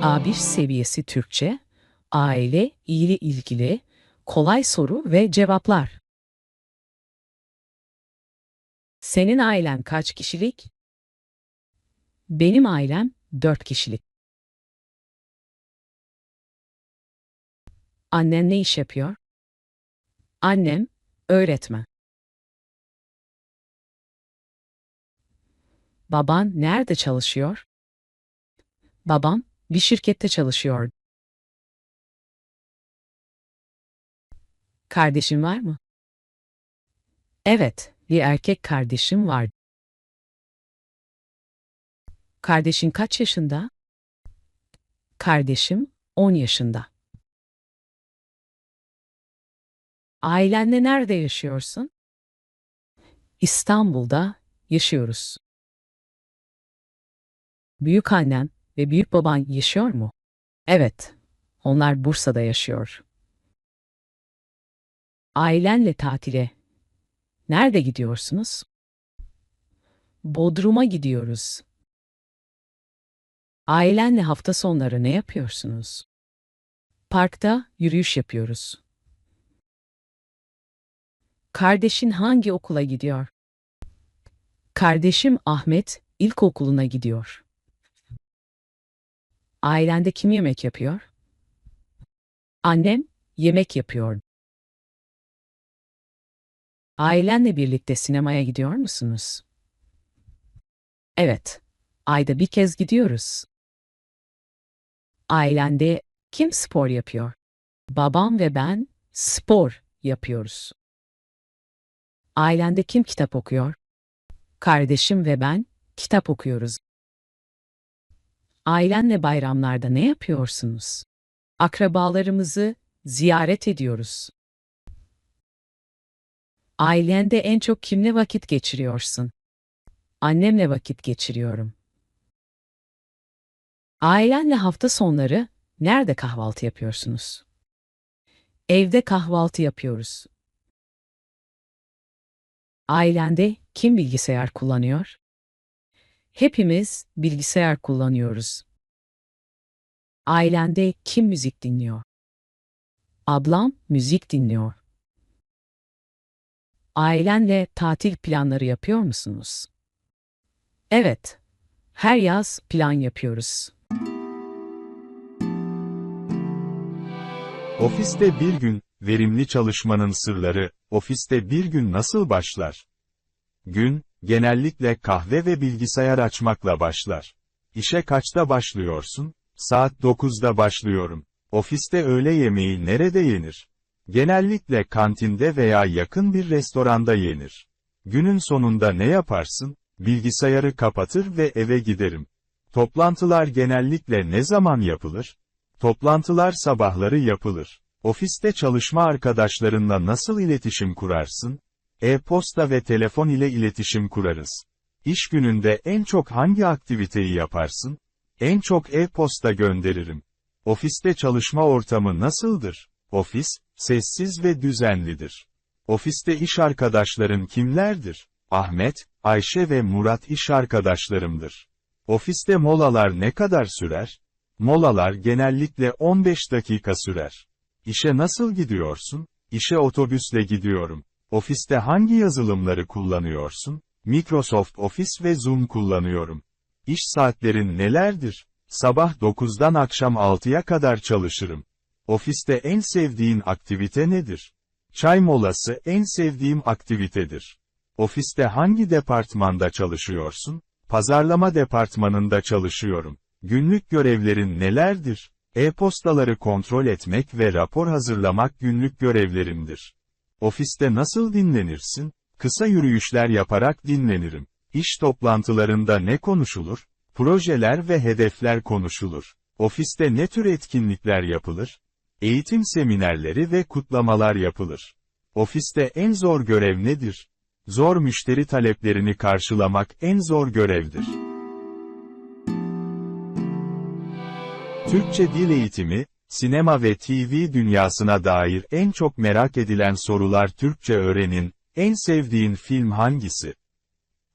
A1 seviyesi Türkçe, aile, ile ilgili, kolay soru ve cevaplar. Senin ailen kaç kişilik? Benim ailem 4 kişilik. Annen ne iş yapıyor? Annem öğretmen. Baban nerede çalışıyor? Babam bir şirkette çalışıyor. Kardeşin var mı? Evet, bir erkek kardeşim var. Kardeşin kaç yaşında? Kardeşim 10 yaşında. Ailenle nerede yaşıyorsun? İstanbul'da yaşıyoruz. Büyük annen ve büyük baban yaşıyor mu? Evet, onlar Bursa'da yaşıyor. Ailenle tatile nerede gidiyorsunuz? Bodrum'a gidiyoruz. Ailenle hafta sonları ne yapıyorsunuz? Parkta yürüyüş yapıyoruz. Kardeşin hangi okula gidiyor? Kardeşim Ahmet ilkokuluna gidiyor. Ailende kim yemek yapıyor? Annem yemek yapıyor. Ailenle birlikte sinemaya gidiyor musunuz? Evet, ayda bir kez gidiyoruz. Ailende kim spor yapıyor? Babam ve ben spor yapıyoruz. Ailende kim kitap okuyor? Kardeşim ve ben kitap okuyoruz. Ailenle bayramlarda ne yapıyorsunuz? Akrabalarımızı ziyaret ediyoruz. Ailende en çok kimle vakit geçiriyorsun? Annemle vakit geçiriyorum. Ailenle hafta sonları nerede kahvaltı yapıyorsunuz? Evde kahvaltı yapıyoruz. Ailende kim bilgisayar kullanıyor? Hepimiz bilgisayar kullanıyoruz. Ailende kim müzik dinliyor? Ablam müzik dinliyor. Ailenle tatil planları yapıyor musunuz? Evet. Her yaz plan yapıyoruz. Ofiste bir gün, verimli çalışmanın sırları, ofiste bir gün nasıl başlar? Gün, genellikle kahve ve bilgisayar açmakla başlar. İşe kaçta başlıyorsun? Saat 9'da başlıyorum. Ofiste öğle yemeği nerede yenir? Genellikle kantinde veya yakın bir restoranda yenir. Günün sonunda ne yaparsın? Bilgisayarı kapatır ve eve giderim. Toplantılar genellikle ne zaman yapılır? Toplantılar sabahları yapılır. Ofiste çalışma arkadaşlarınla nasıl iletişim kurarsın? E-posta ve telefon ile iletişim kurarız. İş gününde en çok hangi aktiviteyi yaparsın? En çok e-posta gönderirim. Ofiste çalışma ortamı nasıldır? Ofis, sessiz ve düzenlidir. Ofiste iş arkadaşların kimlerdir? Ahmet, Ayşe ve Murat iş arkadaşlarımdır. Ofiste molalar ne kadar sürer? Molalar genellikle 15 dakika sürer. İşe nasıl gidiyorsun? İşe otobüsle gidiyorum. Ofiste hangi yazılımları kullanıyorsun? Microsoft Office ve Zoom kullanıyorum. İş saatlerin nelerdir? Sabah 9'dan akşam 6'ya kadar çalışırım. Ofiste en sevdiğin aktivite nedir? Çay molası en sevdiğim aktivitedir. Ofiste hangi departmanda çalışıyorsun? Pazarlama departmanında çalışıyorum. Günlük görevlerin nelerdir? E-postaları kontrol etmek ve rapor hazırlamak günlük görevlerimdir. Ofiste nasıl dinlenirsin? Kısa yürüyüşler yaparak dinlenirim. İş toplantılarında ne konuşulur? Projeler ve hedefler konuşulur. Ofiste ne tür etkinlikler yapılır? Eğitim seminerleri ve kutlamalar yapılır. Ofiste en zor görev nedir? Zor müşteri taleplerini karşılamak en zor görevdir. Türkçe dil eğitimi, sinema ve TV dünyasına dair en çok merak edilen sorular Türkçe öğrenin, en sevdiğin film hangisi?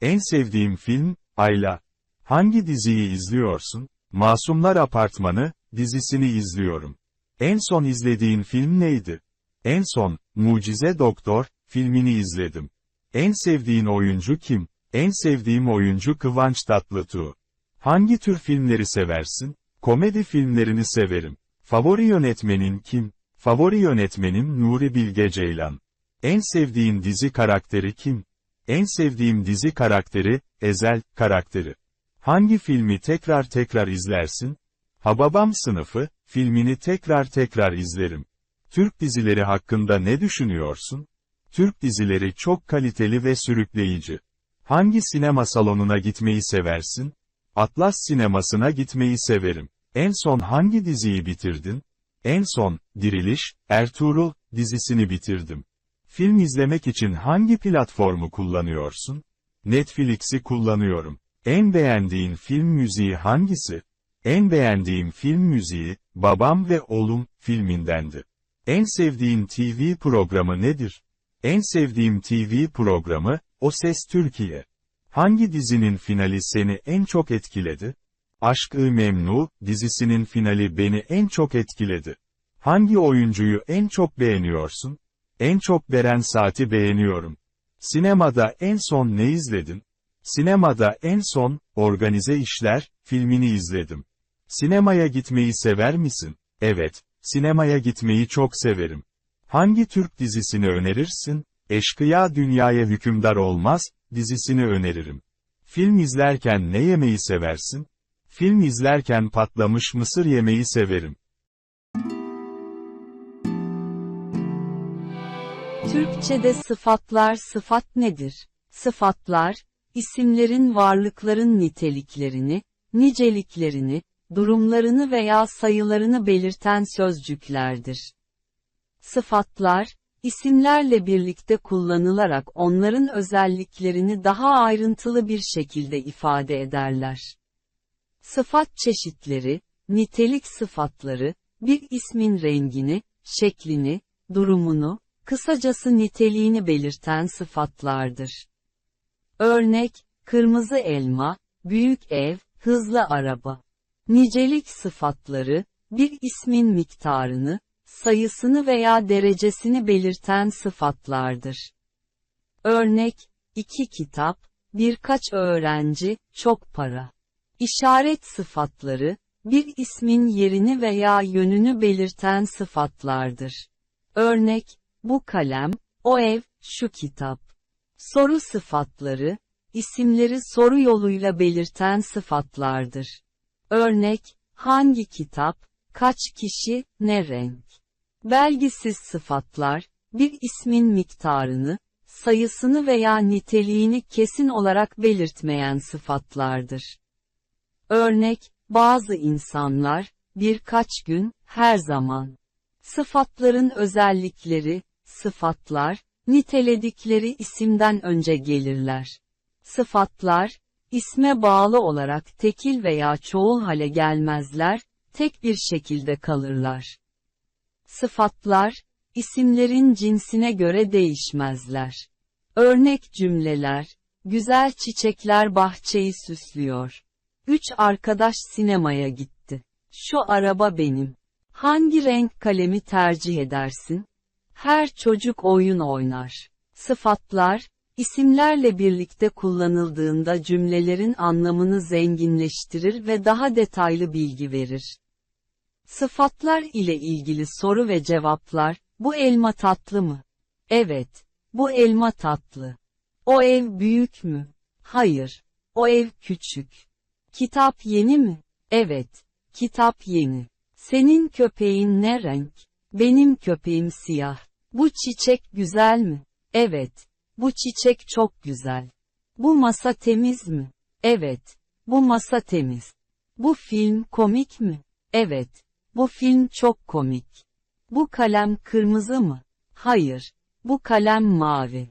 En sevdiğim film, Ayla. Hangi diziyi izliyorsun? Masumlar Apartmanı, dizisini izliyorum. En son izlediğin film neydi? En son, Mucize Doktor, filmini izledim. En sevdiğin oyuncu kim? En sevdiğim oyuncu Kıvanç Tatlıtuğ. Hangi tür filmleri seversin? Komedi filmlerini severim. Favori yönetmenin kim? Favori yönetmenim Nuri Bilge Ceylan. En sevdiğin dizi karakteri kim? En sevdiğim dizi karakteri, Ezel, karakteri. Hangi filmi tekrar tekrar izlersin? Hababam sınıfı, filmini tekrar tekrar izlerim. Türk dizileri hakkında ne düşünüyorsun? Türk dizileri çok kaliteli ve sürükleyici. Hangi sinema salonuna gitmeyi seversin? Atlas sinemasına gitmeyi severim. En son hangi diziyi bitirdin? En son, Diriliş, Ertuğrul, dizisini bitirdim. Film izlemek için hangi platformu kullanıyorsun? Netflix'i kullanıyorum. En beğendiğin film müziği hangisi? En beğendiğim film müziği, Babam ve Oğlum, filmindendi. En sevdiğin TV programı nedir? En sevdiğim TV programı, O Ses Türkiye. Hangi dizinin finali seni en çok etkiledi? Aşk-ı Memnu, dizisinin finali beni en çok etkiledi. Hangi oyuncuyu en çok beğeniyorsun? En çok Beren Saat'i beğeniyorum. Sinemada en son ne izledin? Sinemada en son, Organize İşler, filmini izledim. Sinemaya gitmeyi sever misin? Evet, sinemaya gitmeyi çok severim. Hangi Türk dizisini önerirsin? Eşkıya Dünyaya Hükümdar Olmaz, dizisini öneririm. Film izlerken ne yemeyi seversin? Film izlerken patlamış mısır yemeyi severim. Türkçe'de sıfatlar sıfat nedir? Sıfatlar, isimlerin varlıkların niteliklerini, niceliklerini, durumlarını veya sayılarını belirten sözcüklerdir. Sıfatlar, isimlerle birlikte kullanılarak onların özelliklerini daha ayrıntılı bir şekilde ifade ederler. Sıfat çeşitleri, nitelik sıfatları, bir ismin rengini, şeklini, durumunu, kısacası niteliğini belirten sıfatlardır. Örnek, kırmızı elma, büyük ev, hızlı araba. Nicelik sıfatları, bir ismin miktarını, sayısını veya derecesini belirten sıfatlardır. Örnek, iki kitap, birkaç öğrenci, çok para. İşaret sıfatları, bir ismin yerini veya yönünü belirten sıfatlardır. Örnek, bu kalem, o ev, şu kitap. Soru sıfatları, isimleri soru yoluyla belirten sıfatlardır. Örnek, hangi kitap, kaç kişi, ne renk. Belgisiz sıfatlar, bir ismin miktarını, sayısını veya niteliğini kesin olarak belirtmeyen sıfatlardır. Örnek, bazı insanlar, birkaç gün, her zaman. Sıfatların özellikleri, sıfatlar, niteledikleri isimden önce gelirler. Sıfatlar, isme bağlı olarak tekil veya çoğul hale gelmezler, tek bir şekilde kalırlar. Sıfatlar, isimlerin cinsine göre değişmezler. Örnek cümleler, güzel çiçekler bahçeyi süslüyor. Üç arkadaş sinemaya gitti. Şu araba benim. Hangi renk kalemi tercih edersin? Her çocuk oyun oynar. Sıfatlar, isimlerle birlikte kullanıldığında cümlelerin anlamını zenginleştirir ve daha detaylı bilgi verir. Sıfatlar ile ilgili soru ve cevaplar, bu elma tatlı mı? Evet, bu elma tatlı. O ev büyük mü? Hayır, o ev küçük. Kitap yeni mi? Evet, kitap yeni. Senin köpeğin ne renk? Benim köpeğim siyah. Bu çiçek güzel mi? Evet, bu çiçek çok güzel. Bu masa temiz mi? Evet, bu masa temiz. Bu film komik mi? Evet, bu film çok komik. Bu kalem kırmızı mı? Hayır, bu kalem mavi.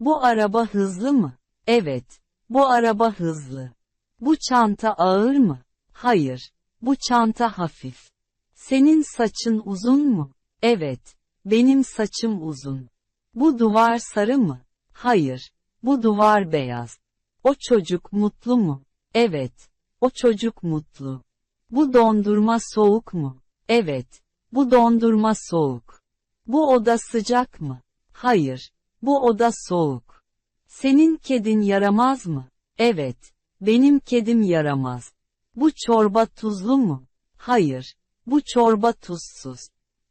Bu araba hızlı mı? Evet, bu araba hızlı. Bu çanta ağır mı? Hayır, bu çanta hafif. Senin saçın uzun mu? Evet, benim saçım uzun. Bu duvar sarı mı? Hayır, bu duvar beyaz. O çocuk mutlu mu? Evet, o çocuk mutlu. Bu dondurma soğuk mu? Evet. Bu dondurma soğuk. Bu oda sıcak mı? Hayır. Bu oda soğuk. Senin kedin yaramaz mı? Evet. Benim kedim yaramaz. Bu çorba tuzlu mu? Hayır. Bu çorba tuzsuz.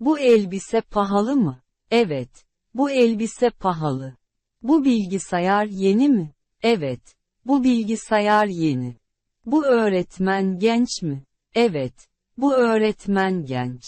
Bu elbise pahalı mı? Evet. Bu elbise pahalı. Bu bilgisayar yeni mi? Evet. Bu bilgisayar yeni. Bu öğretmen genç mi? Evet. Bu öğretmen genç.